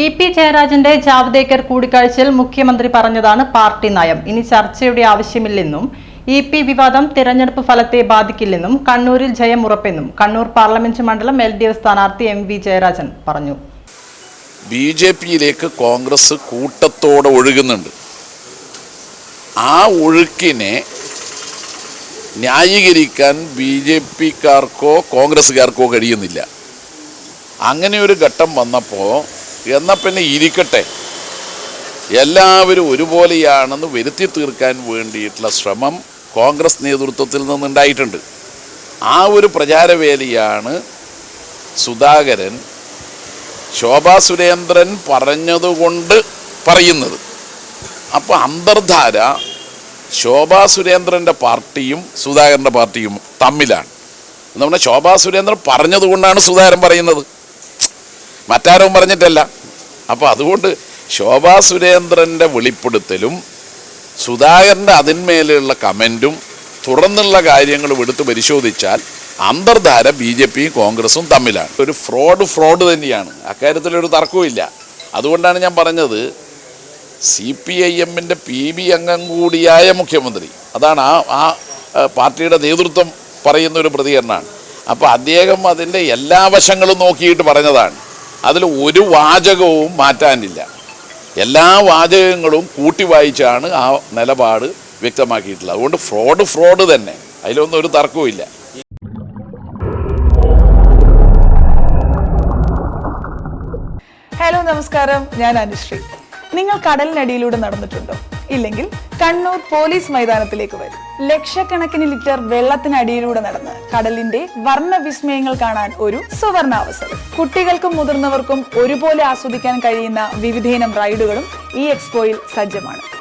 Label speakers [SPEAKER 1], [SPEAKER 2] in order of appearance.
[SPEAKER 1] E P ജയരാജന്റെ ജാവ്ദേക്കർ കൂടിക്കാഴ്ചയിൽ മുഖ്യമന്ത്രി പറഞ്ഞതാണ് പാർട്ടി നയം. ഇനി ചർച്ചയുടെ ആവശ്യമില്ലെന്നും ഇ പി വിവാദം തിരഞ്ഞെടുപ്പ് ഫലത്തെ ബാധിക്കില്ലെന്നും കണ്ണൂരിൽ ജയം ഉറപ്പെന്നും കണ്ണൂർ പാർലമെന്റ് മണ്ഡലം എൽ ഡി എഫ് സ്ഥാനാർത്ഥി എം വി ജയരാജൻ പറഞ്ഞു.
[SPEAKER 2] ബി ജെ പിയിലേക്ക് കോൺഗ്രസ് കൂട്ടത്തോടെ ഒഴുകുന്നുണ്ട്. ആ ഒഴുക്കിനെ ന്യായീകരിക്കാൻ ബി ജെ പിക്കാർക്കോ കോൺഗ്രസ്സുകാർക്കോ കഴിയുന്നില്ല. അങ്ങനെ ഒരു ഘട്ടം വന്നപ്പോൾ എന്നാൽ പിന്നെ ഇരിക്കട്ടെ. എല്ലാവരും ഒരുപോലെയാണെന്ന് വരുത്തി തീർക്കാൻ വേണ്ടിയിട്ടുള്ള ശ്രമം കോൺഗ്രസ് നേതൃത്വത്തിൽ നിന്നുണ്ടായിട്ടുണ്ട്. ആ ഒരു പ്രചാരവേലിയാണ് സുധാകരൻ ശോഭാ സുരേന്ദ്രൻ പറഞ്ഞതുകൊണ്ട് പറയുന്നത്. അപ്പോൾ അന്തർധാര ശോഭാ സുരേന്ദ്രന്റെ പാർട്ടിയും സുധാകരന്റെ പാർട്ടിയും തമ്മിലാണ്. എന്ന് പറഞ്ഞാൽ ശോഭാ സുരേന്ദ്രൻ പറഞ്ഞതുകൊണ്ടാണ് സുധാകരൻ പറയുന്നത്. മറ്റാരും പറഞ്ഞിട്ടല്ല. അപ്പോൾ അതുകൊണ്ട് ശോഭാ സുരേന്ദ്രന്റെ വെളിപ്പെടുത്തലും സുധാകരന്റെ അതിന്മേലുള്ള കമന്റും തുറന്നുള്ള കാര്യങ്ങളും എടുത്ത് പരിശോധിച്ചാൽ അന്തർധാര ബി ജെ പിയും കോൺഗ്രസും തമ്മിലാണ്. ഒരു ഫ്രോഡ് ഫ്രോഡ് തന്നെയാണ്. അക്കാര്യത്തിലൊരു തർക്കവുമില്ല അതുകൊണ്ടാണ് ഞാൻ പറഞ്ഞത് സി പി ഐ എമ്മിന്റെ പി ബി അംഗം കൂടിയായ മുഖ്യമന്ത്രി അതാണ് ആ ആ പാർട്ടിയുടെ നേതൃത്വം പറയുന്ന ഒരു പ്രതികരണമാണ്. അപ്പോൾ അദ്ദേഹം അതിന്റെ എല്ലാ വശങ്ങളും നോക്കിയിട്ട് പറഞ്ഞതാണ്. അതിൽ ഒരു വാചകവും മാറ്റാനില്ല. എല്ലാ വാചകങ്ങളും കൂട്ടി വായിച്ചാണ് ആ നിലപാട് വ്യക്തമാക്കിയിട്ടുള്ളത്. അതുകൊണ്ട് ഫ്രോഡ് ഫ്രോഡ് തന്നെ. അതിലൊന്നും ഒരു തർക്കവും
[SPEAKER 3] ഹലോ നമസ്കാരം. ഞാൻ അനുശ്രീ. നിങ്ങൾ കടലിനടിയിലൂടെ നടന്നിട്ടുണ്ടോ? ഇല്ലെങ്കിൽ കണ്ണൂർ പോലീസ് മൈതാനത്തിലേക്ക് വരും. ലക്ഷക്കണക്കിന് ലിറ്റർ വെള്ളത്തിനടിയിലൂടെ നടന്ന് കടലിന്റെ വർണവിസ്മയങ്ങൾ കാണാൻ ഒരു സുവർണാവസരം. കുട്ടികൾക്കും മുതിർന്നവർക്കും ഒരുപോലെ ആസ്വദിക്കാൻ കഴിയുന്ന വിവിധയിനം റൈഡുകളും ഈ എക്സ്പോയിൽ സജ്ജമാണ്.